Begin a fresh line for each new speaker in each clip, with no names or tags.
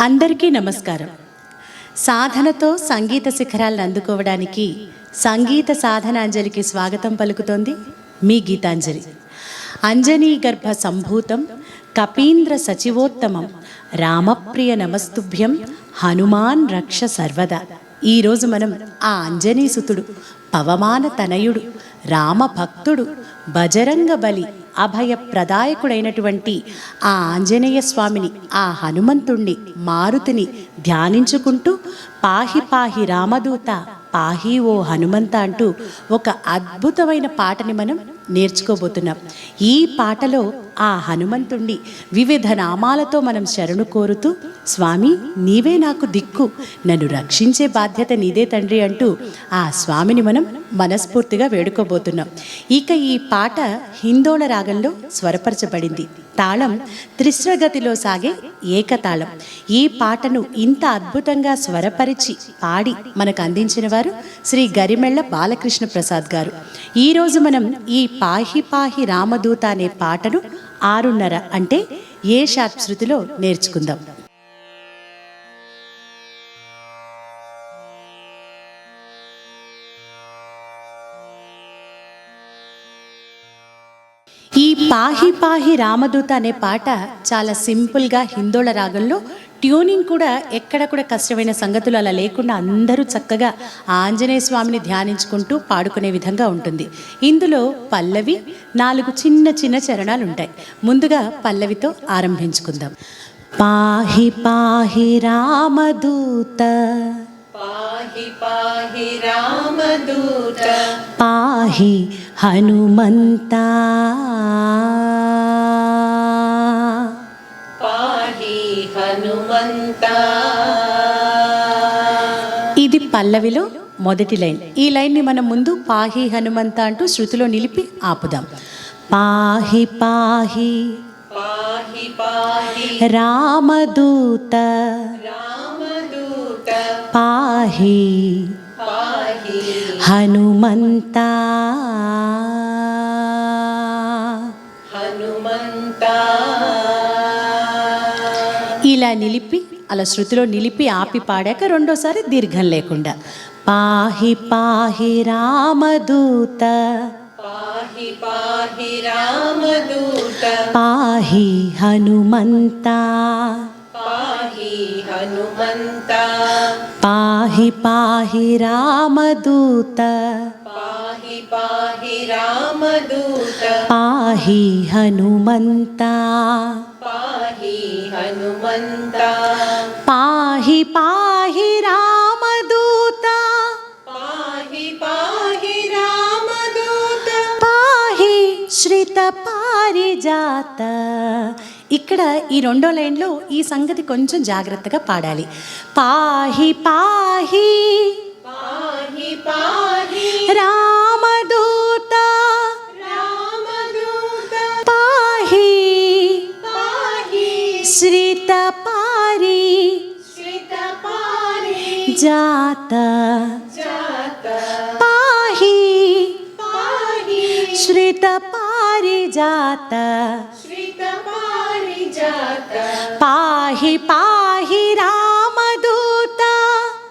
అందరికీ నమస్కారం. సాధనతో సంగీత శిఖరాలను అందుకోవడానికి సంగీత సాధనాంజలికి స్వాగతం పలుకుతోంది మీ గీతాంజలి. అంజనీ గర్భ సంభూతం కపీంద్ర సచివోత్తమం రామప్రియ నమస్తుభ్యం హనుమాన్ రక్ష సర్వదా. ఈరోజు మనం ఆ అంజనీసుతుడు పవమాన తనయుడు రామభక్తుడు బజరంగ బలి అభయ ప్రదాయకుడైనటువంటి ఆ ఆంజనేయ స్వామిని ఆ హనుమంతుణ్ణి మారుతిని ధ్యానించుకుంటూ పాహి పాహి రామదూత పాహి ఓ హనుమంత అంటూ ఒక అద్భుతమైన పాటని మనం నేర్చుకోబోతున్నాం. ఈ పాటలో ఆ హనుమంతుణ్ణి వివిధ నామాలతో మనం శరణు కోరుతూ స్వామి నీవే నాకు దిక్కు. నన్ను రక్షించే బాధ్యత నీదే తండ్రి అంటూ ఆ స్వామిని మనం మనస్ఫూర్తిగా వేడుకోబోతున్నాం. ఇక ఈ పాట హిందోళ రాగంలో స్వరపరచబడింది. తాళం త్రిశ్రగతిలో సాగే ఏకతాళం. ఈ పాటను ఇంత అద్భుతంగా స్వరపరిచి పాడి మనకు అందించిన వారు శ్రీ గరిమెళ్ళ బాలకృష్ణ ప్రసాద్ గారు ఈరోజు మనం ఈ పాహి పాహి రామదూత అనే పాటను ఆరున్నర అంటే ఏ షార్ప్ శృతిలో నేర్చుకుందాం. ఈ పాహి పాహి రామదూత అనే పాట చాలా సింపుల్గా హిందోళ రాగంలో ట్యూనింగ్ కూడా ఎక్కడ కూడా కష్టమైన సంగతులు అలా లేకుండా అందరూ చక్కగా ఆంజనేయ స్వామిని ధ్యానించుకుంటూ పాడుకునే విధంగా ఉంటుంది. ఇందులో పల్లవి నాలుగు చిన్న చిన్న చరణాలు ఉంటాయి ముందుగా పల్లవితో ఆరంభించుకుందాం. పాహి పాహి రామదూత.
పాహి పాహి రామదూత.
పాహి హనుమంతా. ఇది పల్లవిలో మొదటి లైన్. ఈ లైన్ని మనం ముందు పాహి హనుమంత అంటూ శృతిలో నిలిపి ఆపుదాం. పాహి పాహి
పాహి పాహి
రామదూత
రామదూత
పాహి
పాహి
హనుమంత.
హనుమంతా.
ఇలా నిలిపి అలా శృతిలో నిలిపి ఆపి పాడాక రెండోసారి దీర్ఘం లేకుండా. పాహి పాహి రామదూత.
పాహి పాహి రామదూత.
పాహి హనుమంతా.
पाहि हनुमन्ता।
पाहि पाहि रामदूत।
पाहि पाहि रामदूत।
पाहि हनुमन्ता।
पाहि हनुमन्ता।
पाहि पाहि रामदूत।
पाहि पाहि रामदूत।
पाहि श्रितपारिजात। ఇక్కడ ఈ రెండో లైన్లో ఈ సంగతి కొంచెం జాగ్రత్తగా పాడాలి. పాహి పాహి.
पाहि पाहि रामदूता।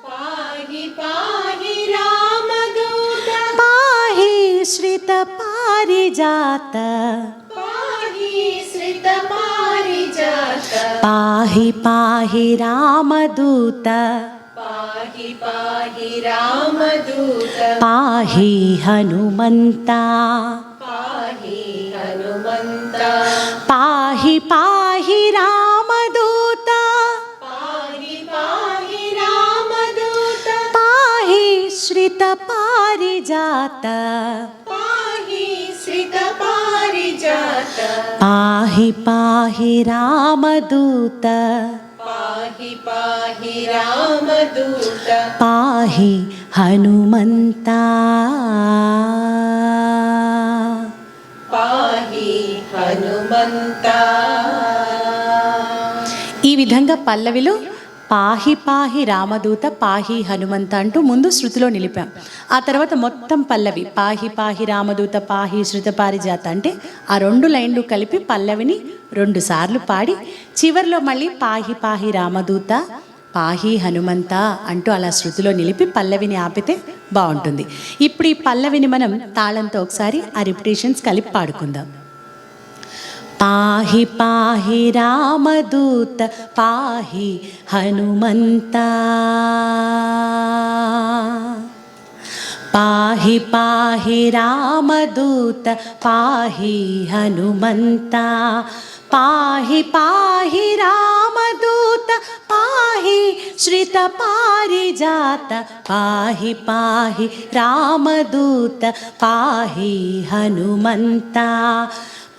पाहि पाहि
रामदूता। पाहि
श्रित पारिजात।
पाहि श्रित पारिजात।
पाहि पाहि रामदूता। पाहि पाहि रामदूत। पाहि हनुमन्ता। पाहि
हनुमन्ता। పారిజాత
पाहि श्रितपारिजात
పాహి పాహి రామదూత
पाहि पाहि रामदूत
పాహి హనుమంతా
पाहि हनुमन्ता
ఈ విధంగా పల్లవిలో పాహి పాహి రామదూత పాహి హనుమంత అంటూ ముందు శృతిలో నిలిపాం. ఆ తర్వాత మొత్తం పల్లవి పాహి పాహి రామదూత పాహి శృత పారిజాత అంటే ఆ రెండు లైన్లు కలిపి పల్లవిని రెండు సార్లు పాడి చివరిలో మళ్ళీ పాహి పాహి రామదూత పాహి హనుమంత అంటూ అలా శృతిలో నిలిపి పల్లవిని ఆపితే బాగుంటుంది. ఇప్పుడు ఈ పల్లవిని మనం తాళంతో ఒకసారి ఆ రిపిటేషన్స్ కలిపి పాడుకుందాం. पाहि पाहि रामदूत पाहि हनुमन्ता। पाहि पाहि रामदूत पाहि हनुमन्ता। पाहि पाहि रामदूत पाहि श्रितपारिजात पाहि पाहि रामदूत पाहि हनुमन्ता।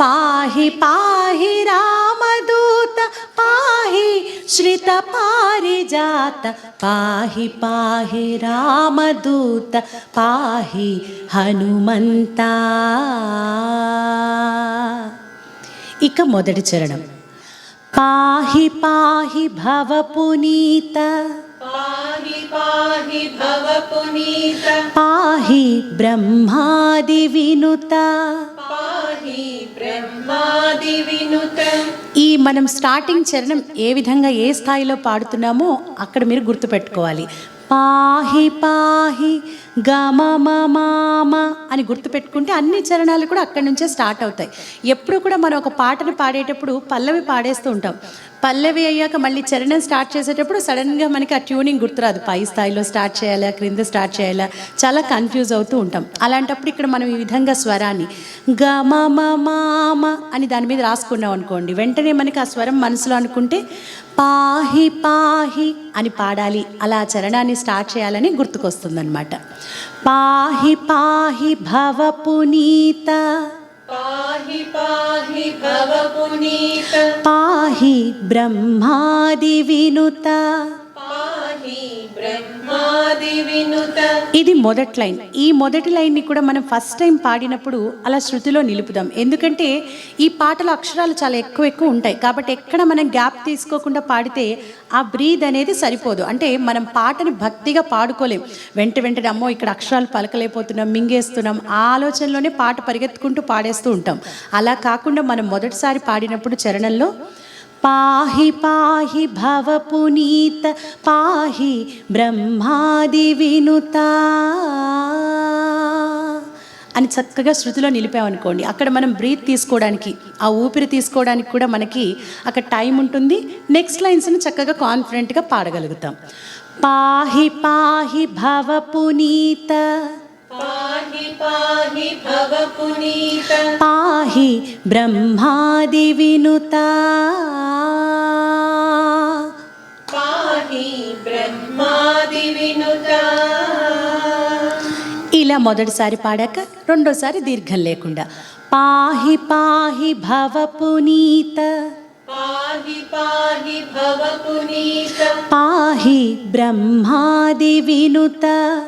పాహి పాహి రామదూత పాహి శ్రిత పారిజాత పాహి పాహి రామదూత పాహి హనుమంత. ఇక మొదటి చరణం. పాహి పాహి భవ పునీత.
పాహి పాహి భవ పునీత.
ఈ మనం స్టార్టింగ్ చరణం ఏ విధంగా ఏ స్థాయిలో పాడుతున్నామో అక్కడ మీరు గుర్తుపెట్టుకోవాలి. పాహి పాహి గమమమామ అని గుర్తుపెట్టుకుంటే అన్ని చరణాలు కూడా అక్కడి నుంచే స్టార్ట్ అవుతాయి. ఎప్పుడు కూడా మనం ఒక పాటను పాడేటప్పుడు పల్లవి పాడేస్తూ ఉంటాం. పల్లవి అయ్యాక మళ్ళీ చరణం స్టార్ట్ చేసేటప్పుడు సడన్గా మనకి ఆ ట్యూనింగ్ గుర్తురాదు. పై స్థాయిలో స్టార్ట్ చేయాలా క్రింద స్టార్ట్ చేయాలా చాలా కన్ఫ్యూజ్ అవుతూ ఉంటాం. అలాంటప్పుడు ఇక్కడ మనం ఈ విధంగా స్వరాన్ని గమమమామ అని దాని మీద రాసుకున్నాం అనుకోండి వెంటనే మనకి ఆ స్వరం మనసులో అనుకుంటే పాహి పాహి అని పాడాలి. అలా చరణాన్ని స్టార్ట్ చేయాలని గుర్తుకొస్తుందన్నమాట. పాహి పాహి భవ పునీత.
పాహి పాహి భవ పునీత.
పాహి బ్రహ్మాది వినుత. ఇది మొదటి లైన్. ఈ మొదటి లైన్ని కూడా మనం ఫస్ట్ టైం పాడినప్పుడు అలా శృతిలో నిలుపుదాం. ఎందుకంటే ఈ పాటలో అక్షరాలు చాలా ఎక్కువ ఎక్కువ ఉంటాయి. కాబట్టి ఎక్కడ మనం గ్యాప్ తీసుకోకుండా పాడితే ఆ బ్రీద్ అనేది సరిపోదు. అంటే మనం పాటను భక్తిగా పాడుకోలేం. వెంట వెంటనే అమ్మో ఇక్కడ అక్షరాలు పలకలేకపోతున్నాం మింగేస్తున్నాం ఆ ఆలోచనలోనే పాట పరిగెత్తుకుంటూ పాడేస్తూ ఉంటాం. అలా కాకుండా మనం మొదటిసారి పాడినప్పుడు చరణంలో పాహి పాహి భవ పునీత పాహి బ్రహ్మాది వినుత. అని చక్కగా శృతిలో నిలిపామనుకోండి. అక్కడ మనం బ్రీత్ తీసుకోవడానికి ఆ ఊపిరి తీసుకోవడానికి కూడా మనకి అక్కడ టైం ఉంటుంది. నెక్స్ట్ లైన్స్ని చక్కగా కాన్ఫిడెంట్గా పాడగలుగుతాం. పాహి పాహి భవ పునీత
పాహి
బ్రహ్మాది వినుత.
పాహి బ్రహ్మాది వినుత.
ఇలా మొదటిసారి పాడాక రెండోసారి దీర్ఘం లేకుండా. పాహి పాహి భవ పునీత.
పాహి పాహి భవ పునీత.
పాహి బ్రహ్మాది వినుత.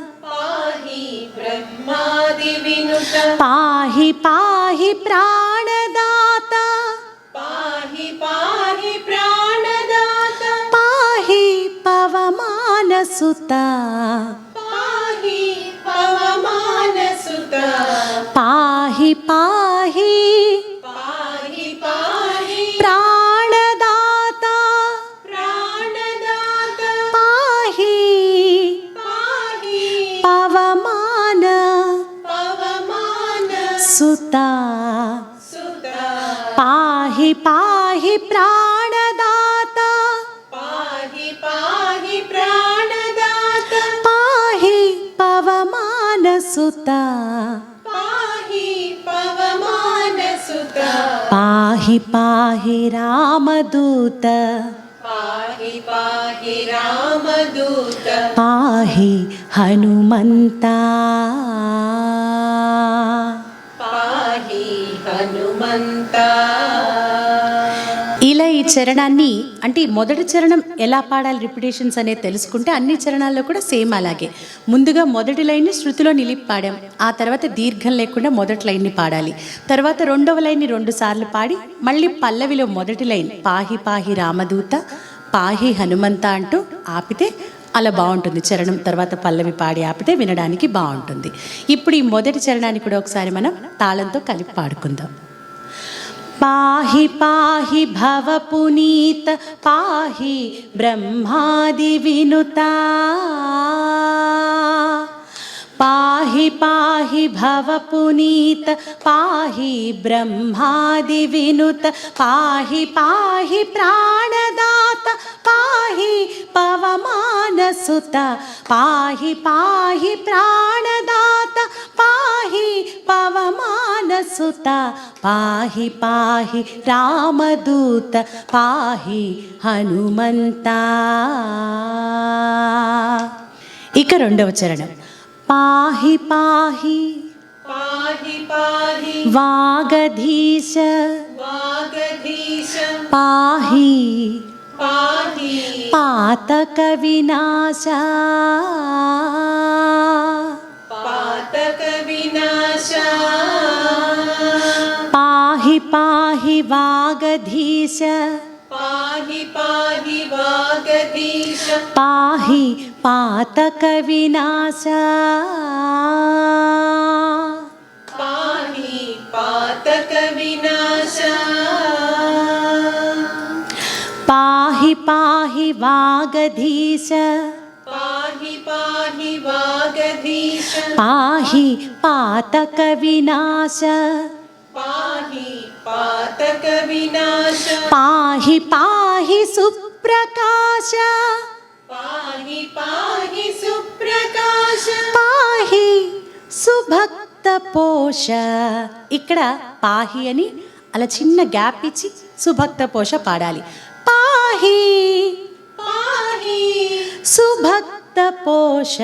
పాహి బ్రహ్మాది వినుత
పాహి పాహి ప్రాణదాత
పాహి పాహి ప్రాణదాత
పాహి పవమానసుత
పాహి
పాహి పాహి రామదూత
పాహి పాహి రామదూత
పాహి హనుమంత
పాహి హనుమంత
ఇలా ఈ చరణాన్ని అంటే మొదటి చరణం ఎలా పాడాలి రిపిటేషన్స్ అనేది తెలుసుకుంటే అన్ని చరణాల్లో కూడా సేమ్ అలాగే. ముందుగా మొదటి లైన్ని శృతిలో నిలిపి పాడాం. ఆ తర్వాత దీర్ఘం లేకుండా మొదటి లైన్ని పాడాలి. తర్వాత రెండవ లైన్ని రెండు సార్లు పాడి మళ్ళీ పల్లవిలో మొదటి లైన్ పాహి పాహి రామదూత పాహి హనుమంత అంటూ ఆపితే అలా బాగుంటుంది చరణం. తర్వాత పల్లవి పాడి ఆపితే వినడానికి బాగుంటుంది. ఇప్పుడు ఈ మొదటి చరణాన్ని కూడా ఒకసారి మనం తాళంతో కలిపి పాడుకుందాం. పాహి పాహి భవ పునీత పాహి బ్రహ్మాది వినుత పాహి పాహి భవ పునీత పాహి బ్రహ్మాది వినుత పాహి పాహి ప్రాణదాత పాహి పవమానసుత పాహి పవమానసుత పాహి పాహి రామదూత పాహి హనుమంతా ఇక రెండవ చరణం పాహి పాహి
పాహి పాహి
వాగధీశ
వాగధీశ
పాహి
పాహి
పాతక వినాశ
పాతక వినాశ
పాహి పాహి వాగధీశ
పాహి పాహి వాగధీశ
పాహి పాతక వినాశ
పాహి పాతక వినాశ
పాహి పాహి వాగధీశ
పాహి పాహి
పాతక వినాశ.
పాహి
పాహి పాహి సుప్రకాశ.
పాహి పాహి సుప్రకాశ.
పాహి సుభక్త పోష. ఇక్కడ పాహి అని అలా చిన్న గ్యాప్ ఇచ్చి సుభక్త పోష పాడాలి. పాహి సుభక్త పోష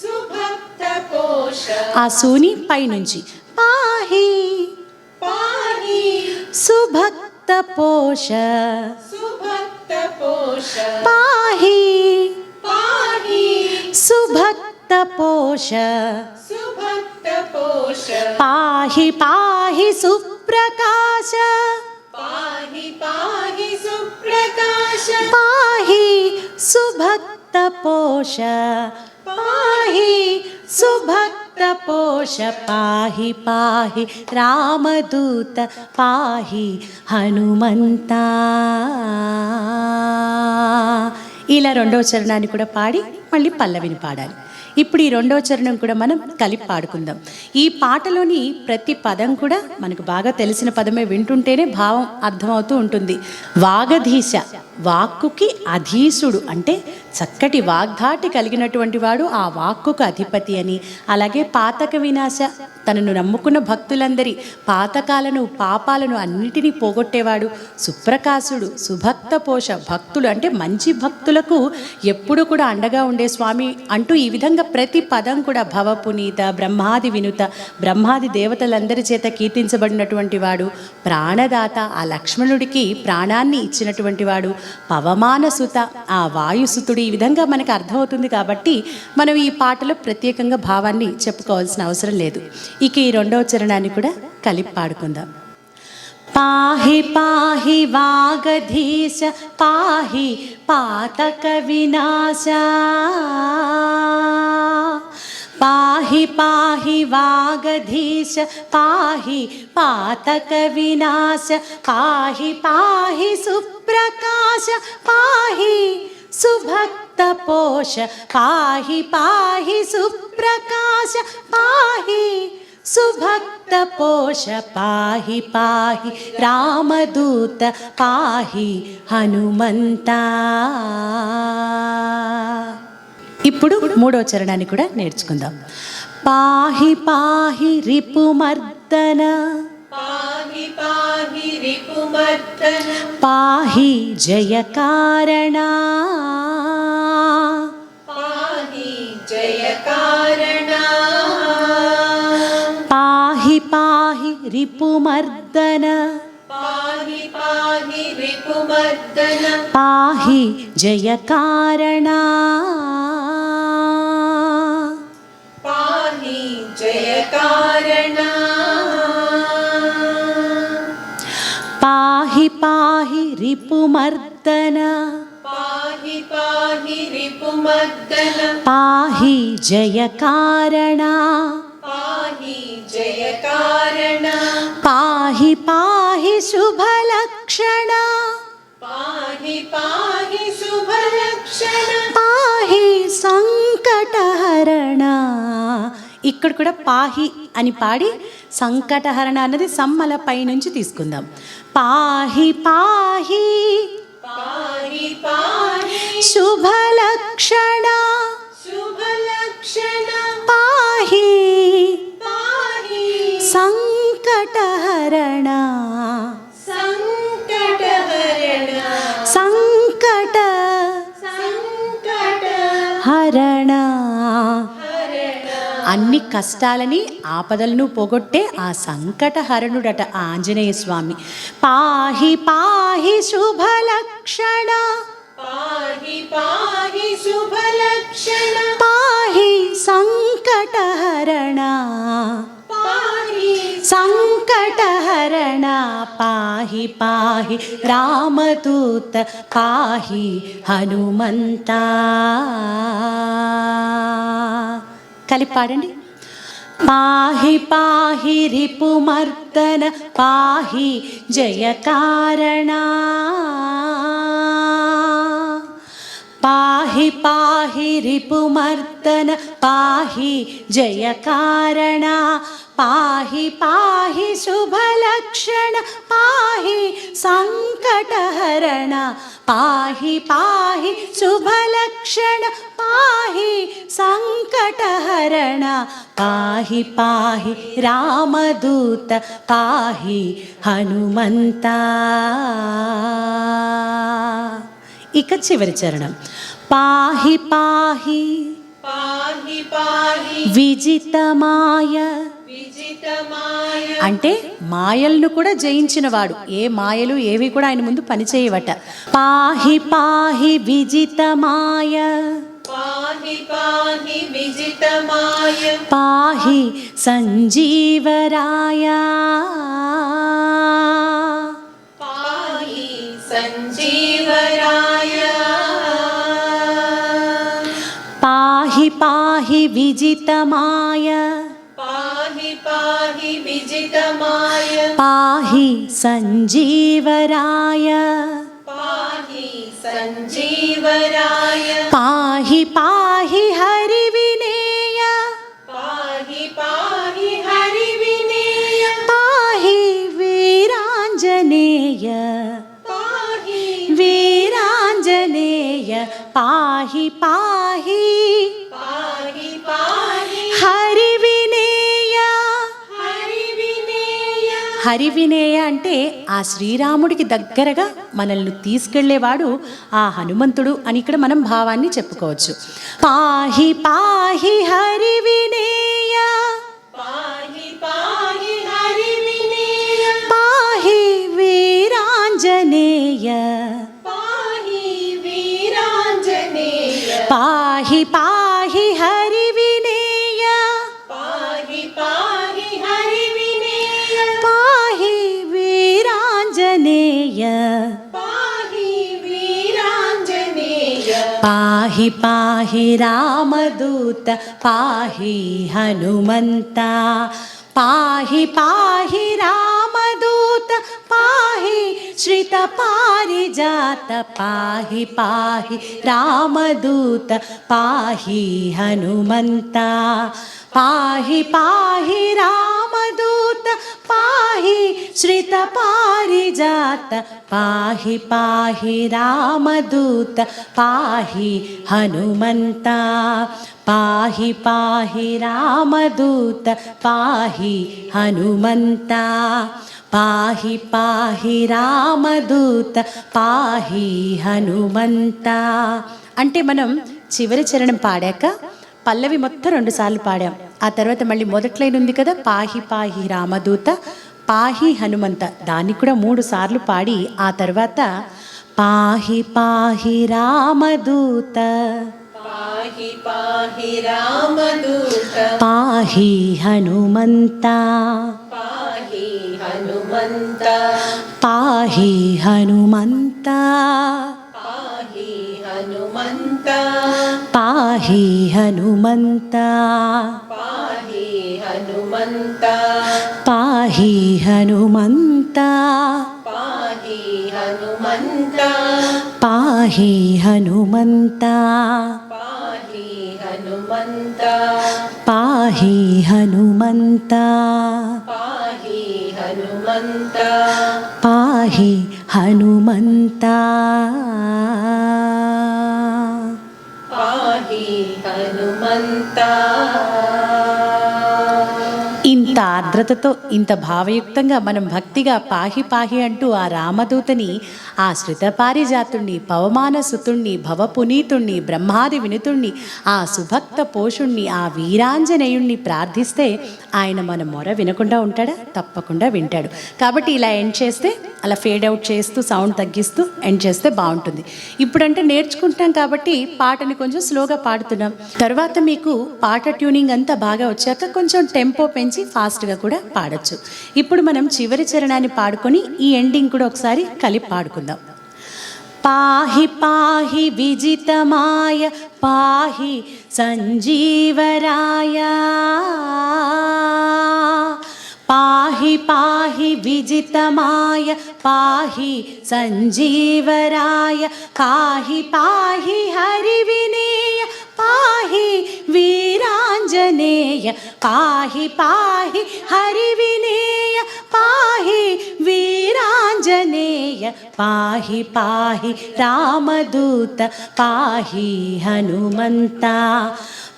సుభక్త పోష
ఆ సూని పైనుంచి పాహి
పాహి
సుభక్త పోష
సుభక్త పోష
పాహి
పాహి
సుభక్త పోష
సుభక్త పోష
పాహి పాహి సుప్రకాశ సుభక్త పోష పాహి సుభక్త పోష పాహి పాహి రామదూత పాహి హనుమంతా ఇలా రెండవ చరణాన్ని కూడా పాడి మళ్ళీ పల్లవిని పాడాలి. ఇప్పుడు ఈ రెండవ చరణం కూడా మనం కలిపి పాడుకుందాం. ఈ పాటలోని ప్రతి పదం కూడా మనకు బాగా తెలిసిన పదమే వింటుంటేనే భావం అర్థమవుతూ ఉంటుంది. వాగధీశ వాక్కుకి అధీసుడు అంటే చక్కటి వాగ్ధాటి కలిగినటువంటి వాడు ఆ వాక్కుకు అధిపతి అని. అలాగే పాతక వినాశ తనను నమ్ముకున్న భక్తులందరి పాతకాలను పాపాలను అన్నిటినీ పోగొట్టేవాడు. సుప్రకాశుడు సుభక్త పోష భక్తులు అంటే మంచి భక్తులకు ఎప్పుడు కూడా అండగా ఉండే స్వామి అంటూ ఈ విధంగా ప్రతి పదం కూడా భవ పునీత బ్రహ్మాది వినుత బ్రహ్మాది దేవతలందరి చేత కీర్తించబడినటువంటి వాడు. ప్రాణదాత ఆ లక్ష్మణుడికి ప్రాణాన్ని ఇచ్చినటువంటి వాడు. పవమానసుత ఆ వాయుసుతుడి ఈ విధంగా మనకు అర్థమవుతుంది కాబట్టి మనం ఈ పాటలో ప్రత్యేకంగా భావాన్ని చెప్పుకోవాల్సిన అవసరం లేదు. ఇక ఈ రెండవ చరణాన్ని కూడా కలిపి పాడుకుందాం. పాహి పాహి వాగధీశ పాహి పాతక వినాశ. పాహి పాహి వాగధీశ పాహి పాతక వినాశ. పాహి పాహి సుప్రకాశ పాహి సుభక్త పోష పాహి పాహి సుప్రకాశ పాహి సుభక్త పోష పాహి పాహి రామదూత పాహి హనుమంతా ఇప్పుడు మూడో చరణాన్ని కూడా నేర్చుకుందాం. పాహి పాహి రిపుమర్దన
పాహి పాహి రిపుమర్దన
పాహి జయకారణ
పాహి జయ కారణ
పాహి పాహి రిపుమర్దన
పాహి పాహి రిపుమర్దన
పాహి జయకారణ
పాహి రిపుమర్దన
పాహి పాహి రిపుమర్దన పాహి జయకారణ
పాహి జయకారణ
పాహి పాహి శుభలక్షణ
పాహి పాహి శుభలక్షణ
పాహి సంకటహరణ. ఇక్కడ కూడా పాహి అని పాడి సంకటహరణ అన్నది సమ్మల పై నుంచి తీసుకుందాం. పాహి పాహి. శుభలక్షణ.
శుభలక్షణ.
పాహి. సంకటహరణ.
సంకటహరణ.
సంకట.
సంకట
హరణ. అన్ని కష్టాలని ఆపదలను పోగొట్టే ఆ సంకటహరణుడట ఆంజనేయ స్వామి. పాహి పాహి శుభలక్షణ
పాహి పాహి శుభలక్షణ
పాహి సంకటహరణ
పాహి
సంకటహరణ పాహి పాహి రామదూత. పాహి హనుమంతా. కలిపి పాడండి. పాహి పాహి రిపుమర్దన పాహి జయకారణ. పాహి పాహి రిపుమర్దన పాహి జయకారణ. పాహి పాహి శుభలక్షణ పాహి సంకటహరణ. పాహి పాహి శుభలక్షణ పాహి సంక సంకటహరణ పాహి పాహి రామదూత పాహి హనుమంత ఇక చివరి చరణం పాహి పాహి
पाहि पाहि
విజితమాయ
विजितमाय
అంటే మాయలను కూడా జయించిన వాడు ఏ మాయలు ఏవి కూడా ఆయన ముందు పనిచేయవట పాహి పాహి విజితమాయ
पाहि पाहि विजित
पाहि सञीवराय
पाहि सञ्जीवराय। पाहि पाहि विजितमाय। पाहि पाहि
विजित
पाहि
सञ्जीवराय। పాహి పాహి హరి హరివినేయ అంటే ఆ శ్రీరాముడికి దగ్గరగా మనల్ని తీసుకెళ్ళేవాడు ఆ హనుమంతుడు అని ఇక్కడ మనం భావాన్ని చెప్పుకోవచ్చు. పాహి పాహి
హరివినేయ. పాహి
పాహి వీరాంజనేయ.
పాహి వీరాంజనేయ.
పాహి పాహి పాహి పాహి రామదూత పాహి హనుమంత పాహి పాహి రామదూత పాహి శ్రిత పారిజాత పాహి పాహి రామదూత పాహి హనుమంత పాహి పాహి రామదూత పాహి శ్రిత పారిజాత పాహి పాహి రామదూత పాహి హనుమంత పాహి పాహి రామదూత పాహి హనుమంత పాహి పాహి రామదూత పాహి హనుమంత. అంటే మనం చివరి చరణం పాడాక పల్లవి మొత్తం రెండుసార్లు పాడాం. ఆ తర్వాత మళ్ళీ మొదట్లైన ఉంది కదా పాహి పాహి రామదూత పాహి హనుమంత. దాన్ని కూడా మూడు సార్లు పాడి ఆ తర్వాత పాహి పాహి రామదూత
పాహి పాహి రామదూత
పాహి హనుమంత పాహి హనుమంత
పాహి హనుమంత.
పాహి హనుమంత.
పాహి హనుమంత.
పాహి హనుమంత.
పాహి హనుమంత.
పాహి హనుమంత.
పాహి హనుమంత.
పాహి హనుమంత.
పాహి హనుమంత.
పాహి హనుమంతా.
హనుమంతా.
ఇంత ఆర్ద్రతతో ఇంత భావయుక్తంగా మనం భక్తిగా పాహి పాహి అంటూ ఆ రామదూతని ఆ శృతపారిజాతుణ్ణి పవమాన సుతుణ్ణి భవపునీతుణ్ణి బ్రహ్మాది వినుతుణ్ణి ఆ సుభక్త పోషుణ్ణి ఆ వీరాంజనేయుణ్ణి ప్రార్థిస్తే ఆయన మన మొర వినకుండా ఉంటాడా? తప్పకుండా వింటాడు. కాబట్టి ఇలా ఎండ్ చేస్తే అలా ఫేడ్ అవుట్ చేస్తూ సౌండ్ తగ్గిస్తూ ఎండ్ చేస్తే బాగుంటుంది. ఇప్పుడంటే నేర్చుకుంటున్నాం కాబట్టి పాటని కొంచెం స్లోగా పాడుతున్నాం. తర్వాత మీకు పాట ట్యూనింగ్ అంతా బాగా వచ్చాక కొంచెం టెంపో పెంచి ఫాస్ట్ ఫాస్ట్గా కూడా పాడచ్చు. ఇప్పుడు మనం చివరి చరణాన్ని పాడుకొని ఈ ఎండింగ్ కూడా ఒకసారి కలిపి పాడుకుందాం. పాహి పాహి విజితమాయ పాహి సంజీవరాయ. पाहि पाहि विजितमाय पाहि सञ्जीवराय काहि पाहि हरिविनेय पाहि वीराञ्जनेय काहि पाहि हरिविनेय पाहि वीराञ्जनेय पाहि पाहि रामदूत पाहि हनुमन्ता।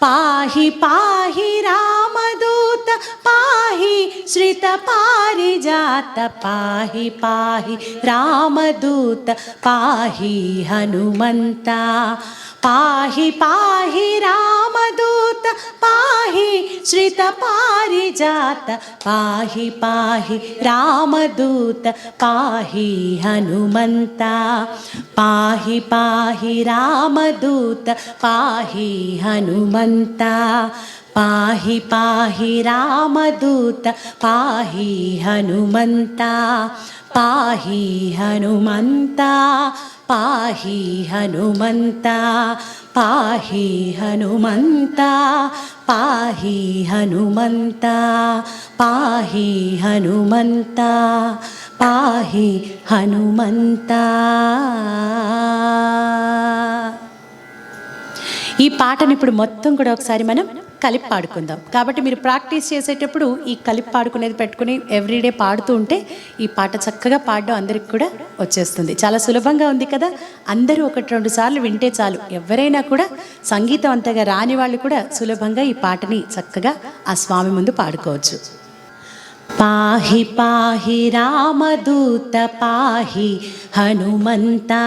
पाहि पाहि रामदूत पाहि श्रितपारिजात पाहि पाहि रामदूत पाहि हनुमन्ता। రామదూత పాహి హనుమంత పాహి పాహి రామదూత పాహి శ్రిత పారిజాత పాహి పాహి రామదూత పాహి హనుమంత పాహి పాహి రామదూత పాహి హనుమంత పాహి పాహి రామదూత పాహి హనుమంత పాహి హనుమంత పాహి హనుమంత పాహి హనుమంత పాహి హనుమంత పాహి హనుమంత. ఈ పాటను ఇప్పుడు మొత్తం కూడా ఒకసారి మనం కలిపి పాడుకుందాం. కాబట్టి మీరు ప్రాక్టీస్ చేసేటప్పుడు ఈ కలిపి పాడుకునేది పెట్టుకుని ఎవ్రీడే పాడుతూ ఉంటే ఈ పాట చక్కగా పాడడం అందరికి కూడా వచ్చేస్తుంది. చాలా సులభంగా ఉంది కదా? అందరూ ఒకటి రెండు సార్లు వింటే చాలు. ఎవరైనా కూడా సంగీతం అంతగా రాని వాళ్ళు కూడా సులభంగా ఈ పాటని చక్కగా ఆ స్వామి ముందు పాడుకోవచ్చు. పాహి పాహి రామదూత పాహి హనుమంతా.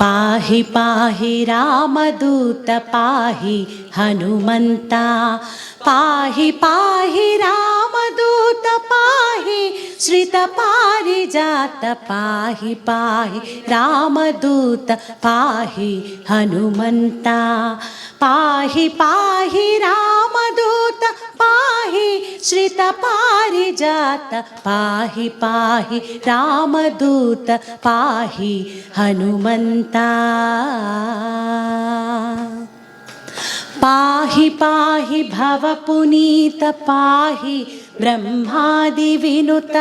पाहि पाहि रामदूत पाहि हनुमन्ता పాహి పాహి రామదూత పాహి శ్రిత పారిజాత పాహి పాహి రామదూత పాహి హనుమంతా పాహి పాహి రామదూత పాహి శ్రిత పారిజాత పాహి పాహి రామదూత పాహి హనుమంతా పాహి పాహి భవ పునీత పాహి బ్రహ్మాది వినుత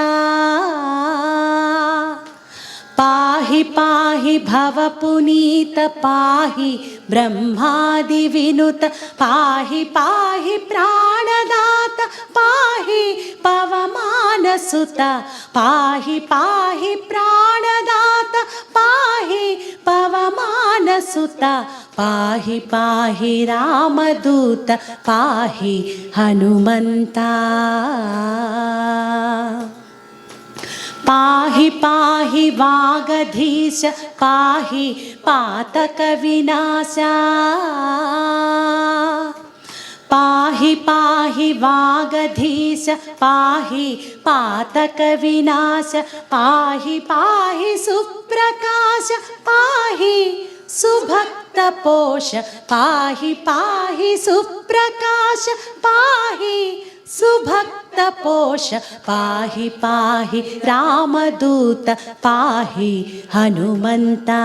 ब्रह्मादिविनुत पाहि पाहि प्राणदात पाहि पवमानसुत पाहि पाहि प्राणदात पाहि पवमानसुत पाहि पाहि रामदूत पाहि हनुमन्ता। पाहि पाहि वागधीश, पाहि पातकविनाशा। पाहि पाहि वागधीश, पाहि पातकविनाश, पाहि पाहि सुप्रकाश, पाहि सुभक्तपोष, पाहि पाहि सुप्रकाश, पाहि सुभक्तपोष पाहि पाहि रामदूत पाहि हनुमन्ता।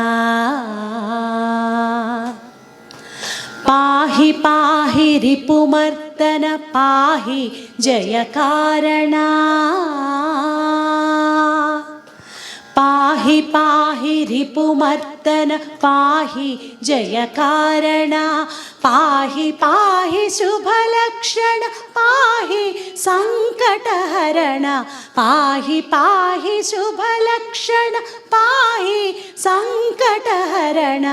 पाहि पाहि रिपुमर्दन पाहि जयकारणा। पाहि पाहि रिपुमर्दन पाहि जयकारणा पाहि पाहि शुभलक्षण पाहि सङ्कटहरण पाहि पाहि शुभलक्षण पाहि सङ्कटहरण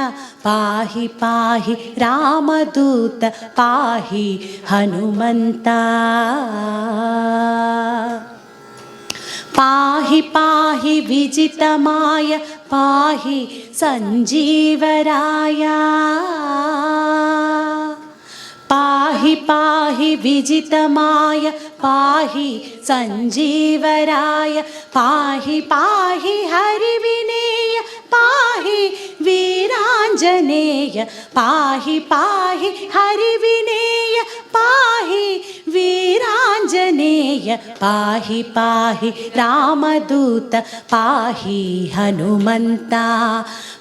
पाहि पाहि रामदूत पाहि हनुमन्ता पाहि पाहि विजितमाय पाहि सञ्जीवराय पाहि पाहि विजितमाय पाहि सञ्जीवराय पाहि पाहि हरिविनेय पाहि वीराञ्जनेय पाहि पाहि हरिविनेय पाहि वीराञ्जनेय पाहि पाहि रामदूत पाहि हनुमन्ता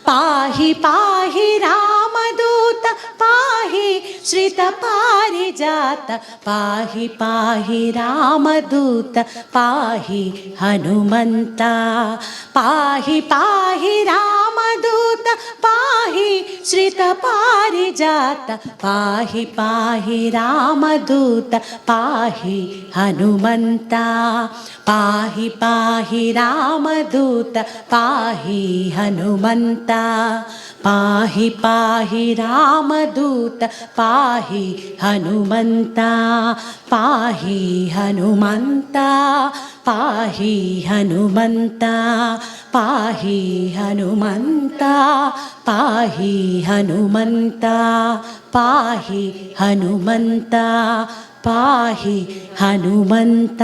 पाहि पाहि रामदूत पाहि श्रितपारिजात पाहि पाहि रामदूत पाहि हनुमन्ता। पाहि पाहि रामदूत पाहि श्रितपारिजात पाहि पाहि रामदूत पाहि हनुमन्ता पाहि पाहि रामदूत पाहि हनुमन्ता पाहि पाहि रामदूत पाहि हनुमन्ता पाहि हनुमन्ता पाहि हनुमन्ता पाहि हनुमन्ता पाहि హనుమంత పాహి హనుమంత పాహి హనుమంత.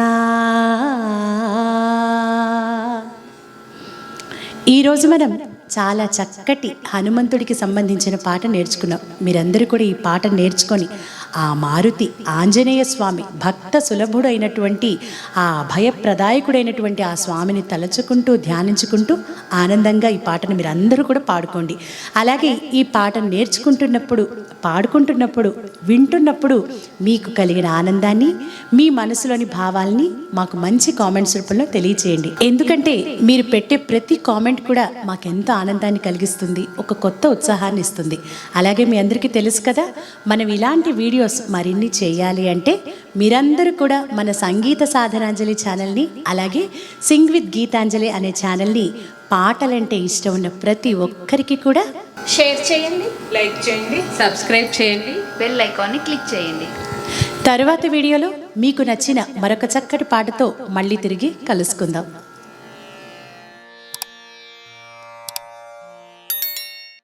ఈరోజు మనం చాలా చక్కటి హనుమంతుడికి సంబంధించిన పాట నేర్చుకున్నాం. మీరందరూ కూడా ఈ పాట నేర్చుకొని ఆ మారుతి ఆంజనేయ స్వామి భక్త సులభుడు అయినటువంటి ఆ భయప్రదాయకుడైనటువంటి ఆ స్వామిని తలచుకుంటూ ధ్యానించుకుంటూ ఆనందంగా ఈ పాటను మీరు అందరూ కూడా పాడుకోండి. అలాగే ఈ పాటను నేర్చుకుంటున్నప్పుడు పాడుకుంటున్నప్పుడు వింటున్నప్పుడు మీకు కలిగిన ఆనందాన్ని మీ మనసులోని భావాల్ని మాకు మంచి కామెంట్స్ రూపంలో తెలియచేయండి. ఎందుకంటే మీరు పెట్టే ప్రతి కామెంట్ కూడా మాకెంతో ఆనందాన్ని కలిగిస్తుంది ఒక కొత్త ఉత్సాహాన్ని ఇస్తుంది. అలాగే మీ అందరికీ తెలుసు కదా మనం ఇలాంటి వీడియో వీడియోస్ మరిన్ని చేయాలి అంటే మీరందరూ కూడా మన సంగీత సాధనాంజలి ఛానల్ని అలాగే సింగ్ విత్ గీతాంజలి అనే ఛానల్ని పాటలంటే ఇష్టం ఉన్న ప్రతి ఒక్కరికి కూడా
షేర్ చేయండి
లైక్ చేయండి
సబ్స్క్రైబ్ చేయండి
బెల్ ఐకాన్ని క్లిక్ చేయండి.
తరువాత వీడియోలో మీకు నచ్చిన మరొక చక్కటి పాటతో మళ్ళీ తిరిగి కలుసుకుందాం.